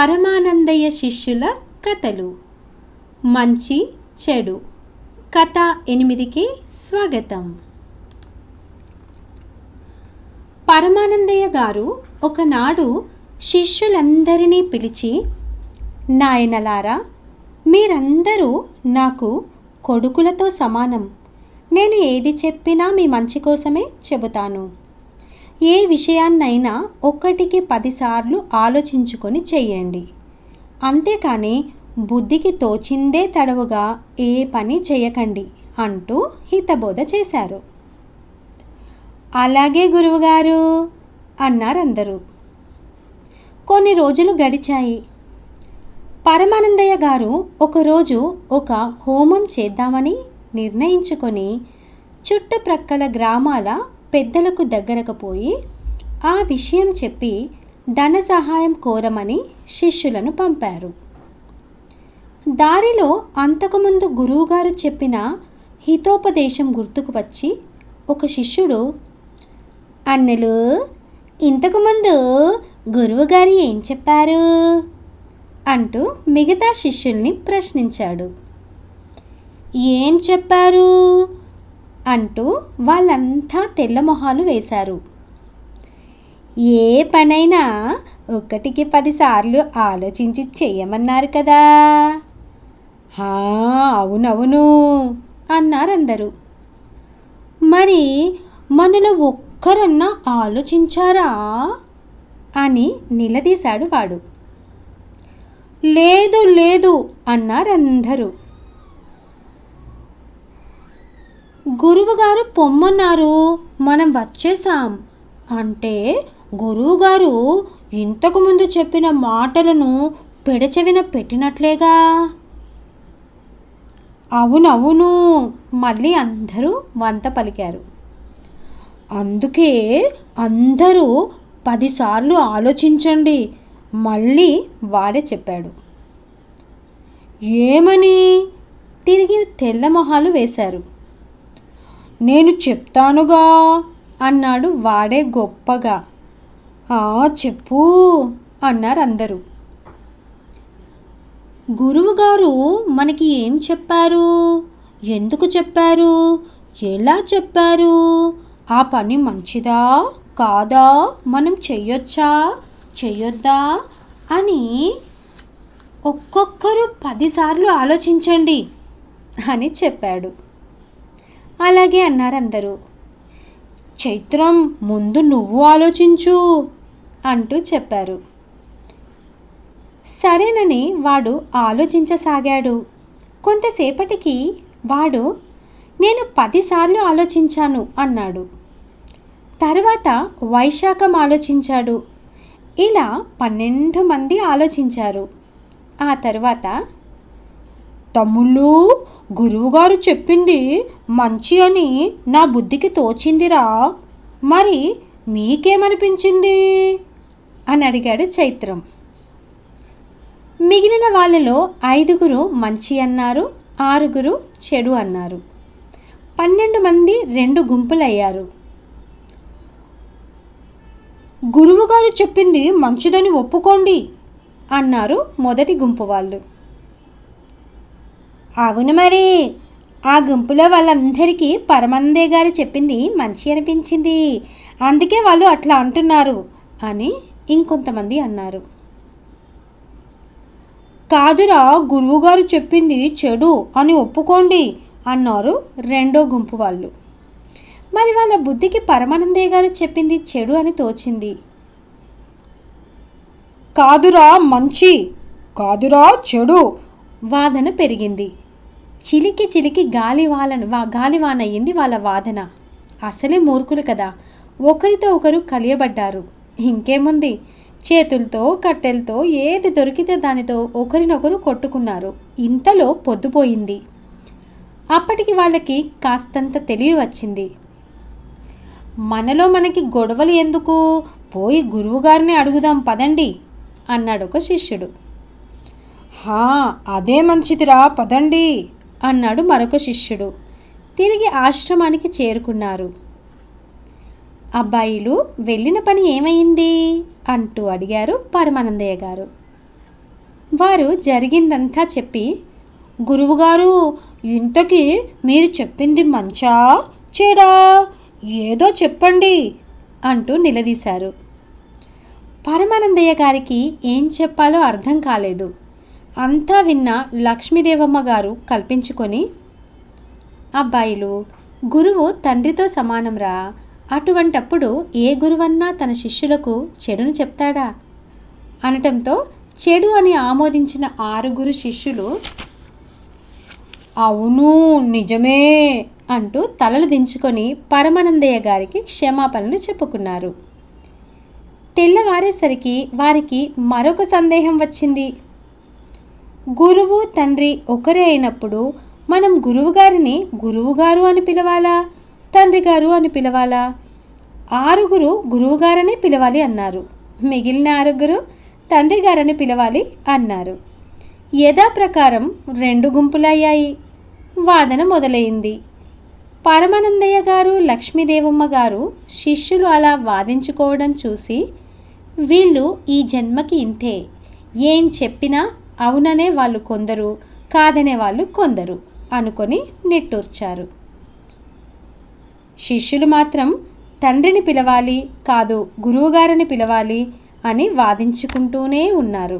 పరమానందయ్య శిష్యుల కథలు. మంచి చెడు. కథ ఎనిమిదికి స్వాగతం. పరమానందయ్య గారు ఒకనాడు శిష్యులందరినీ పిలిచి నాయనలారా మీరందరూ నాకు కొడుకులతో సమానం. నేను ఏది చెప్పినా మీ మంచి కోసమే చెబుతాను. ఏ విషయాన్నైనా ఒకటికి పదిసార్లు ఆలోచించుకొని చేయండి. అంతేకాని బుద్ధికి తోచిందే తడవుగా ఏ పని చేయకండి అంటూ హితబోధ చేశారు. అలాగే గురువుగారు అన్నారందరూ. కొన్ని రోజులు గడిచాయి. పరమానందయ్య గారు ఒకరోజు ఒక హోమం చేద్దామని నిర్ణయించుకొని చుట్టుప్రక్కల గ్రామాల పెద్దలకు దగ్గరకపోయి ఆ విషయం చెప్పి ధన సహాయం కోరమని శిష్యులను పంపారు. దారిలో అంతకుముందు గురువుగారు చెప్పిన హితోపదేశం గుర్తుకు వచ్చి ఒక శిష్యుడు అన్నలు ఇంతకుముందు గురువుగారు ఏం చెప్పారు అంటూ మిగతా శిష్యుల్ని ప్రశ్నించాడు. ఏం చెప్పారు? అంటూ వాళ్ళంతా తెల్లమొహాలు వేశారు. ఏ పనైనా ఒకటికి పదిసార్లు ఆలోచించి చేయమన్నారు కదా. అవునవును అన్నారందరూ. మరి మనలో ఒక్కరన్నా ఆలోచించారా? అని నిలదీశాడు వాడు. లేదు లేదు అన్నారందరూ. గురువుగారు పొమ్మన్నారు. మనం వచ్చేసాం అంటే గురువుగారు ఇంతకుముందు చెప్పిన మాటలను పెడచెవిన పెట్టినట్లేగా? అవునవును. మళ్ళీ అందరూ వంత పలికారు. అందుకే అందరూ పదిసార్లు ఆలోచించండి. మళ్ళీ వాడే చెప్పాడు. ఏమని? తిరిగి తెల్ల మొహాలు వేశారు. నేను చెప్తానుగా అన్నాడు వాడే గొప్పగా. "ఆ, చెప్పు అన్నారు అందరూ గురువుగారు మనకి ఏం చెప్పారు? ఎందుకు చెప్పారు? ఎలా చెప్పారు? ఆ పని మంచిదా? కాదా? మనం చెయ్యొచ్చా? చెయ్యొద్దా? అని ఒక్కొక్కరు పదిసార్లు ఆలోచించండి అని చెప్పాడు. అలాగే అన్నారు అందరూ. చైత్రం ముందు నువ్వు ఆలోచించు అంటూ చెప్పారు. సరేనని వాడు ఆలోచించసాగాడు. కొంతసేపటికి వాడు నేను పదిసార్లు ఆలోచించాను అన్నాడు. తర్వాత వైశాఖం ఆలోచించాడు. ఇలా పన్నెండు మంది ఆలోచించారు. ఆ తర్వాత తమ్ముళ్ళు గురువుగారు చెప్పింది మంచి అని నా బుద్ధికి తోచిందిరా. మరి మీకేమనిపించింది? అని అడిగాడు చైత్రం. మిగిలిన వాళ్ళలో ఐదుగురు మంచి అన్నారు ఆరుగురు చెడు అన్నారు. పన్నెండు మంది రెండు గుంపులయ్యారు. గురువుగారు చెప్పింది మంచిదని ఒప్పుకోండి అన్నారు మొదటి గుంపు వాళ్ళు అవును మరి. ఆ గుంపులో వాళ్ళందరికీ పరమందే గారు చెప్పింది మంచి అనిపించింది. అందుకే వాళ్ళు అట్లా అంటున్నారు అని ఇంకొంతమంది అన్నారు. కాదురా గురువుగారు చెప్పింది చెడు అని ఒప్పుకోండి అన్నారు రెండో గుంపు వాళ్ళు. మరి వాళ్ళ బుద్ధికి పరమానందయ్య గారు చెప్పింది చెడు అని తోచింది. కాదురా మంచి. కాదురా చెడు. వాదన పెరిగింది. చిలికి చిలికి గాలివాన వా గాలివాన వాళ్ళ వాదన. అసలే మూర్ఖులు కదా. ఒకరితో ఒకరు కలియబడ్డారు. ఇంకేముంది? చేతులతో కట్టెలతో ఏది దొరికితే దానితో ఒకరినొకరు కొట్టుకున్నారు. ఇంతలో పొద్దుపోయింది. అప్పటికి వాళ్ళకి కాస్తంత తెలివి వచ్చింది. మనలో మనకి గొడవలు ఎందుకు? పోయి గురువుగారిని అడుగుదాం పదండి అన్నాడు ఒక శిష్యుడు. హా అదే మంచిదిరా పదండి అన్నాడు మరొక శిష్యుడు. తిరిగి ఆశ్రమానికి చేరుకున్నారు. అబ్బాయిలు వెళ్ళిన పని ఏమైంది? అంటూ అడిగారు పరమానందయ్య గారు. వారు జరిగిందంతా చెప్పి గురువుగారు ఇంతకీ మీరు చెప్పింది మంచా? చెడా? ఏదో చెప్పండి అంటూ నిలదీశారు. పరమానందయ్య గారికి ఏం చెప్పాలో అర్థం కాలేదు. అంతా విన్న లక్ష్మీదేవమ్మ గారు కల్పించుకొని అబ్బాయిలు గురువు తండ్రితో సమానంరా. అటువంటప్పుడు ఏ గురువన్నా తన శిష్యులకు చెడును చెప్తాడా అనటంతో చెడు అని ఆమోదించిన ఆరుగురు శిష్యులు అవును నిజమే అంటూ తలలు దించుకొని పరమానందయ్య గారికి క్షమాపణలు చెప్పుకున్నారు. తెల్లవారేసరికి వారికి మరొక సందేహం వచ్చింది. గురువు తండ్రి ఒకరే అయినప్పుడు మనం గురువుగారిని గురువుగారు అని పిలవాలా? తండ్రి గారు అని పిలవాలా? ఆరుగురు గురువుగారని పిలవాలి అన్నారు. మిగిలిన ఆరుగురు తండ్రి గారని పిలవాలి అన్నారు. యథాప్రకారం రెండు గుంపులయ్యాయి. వాదన మొదలైంది. పరమానందయ్య గారు లక్ష్మీదేవమ్మ గారు శిష్యులు అలా వాదించుకోవడం చూసి వీళ్ళు ఈ జన్మకి ఇంతే. ఏం చెప్పినా అవుననే వాళ్ళు కొందరు కాదనే వాళ్ళు కొందరు అనుకొని నిట్టూర్చారు. శిష్యులు మాత్రం తండ్రిని పిలవాలి కాదు గురువుగారిని పిలవాలి అని వాదించుకుంటూనే ఉన్నారు.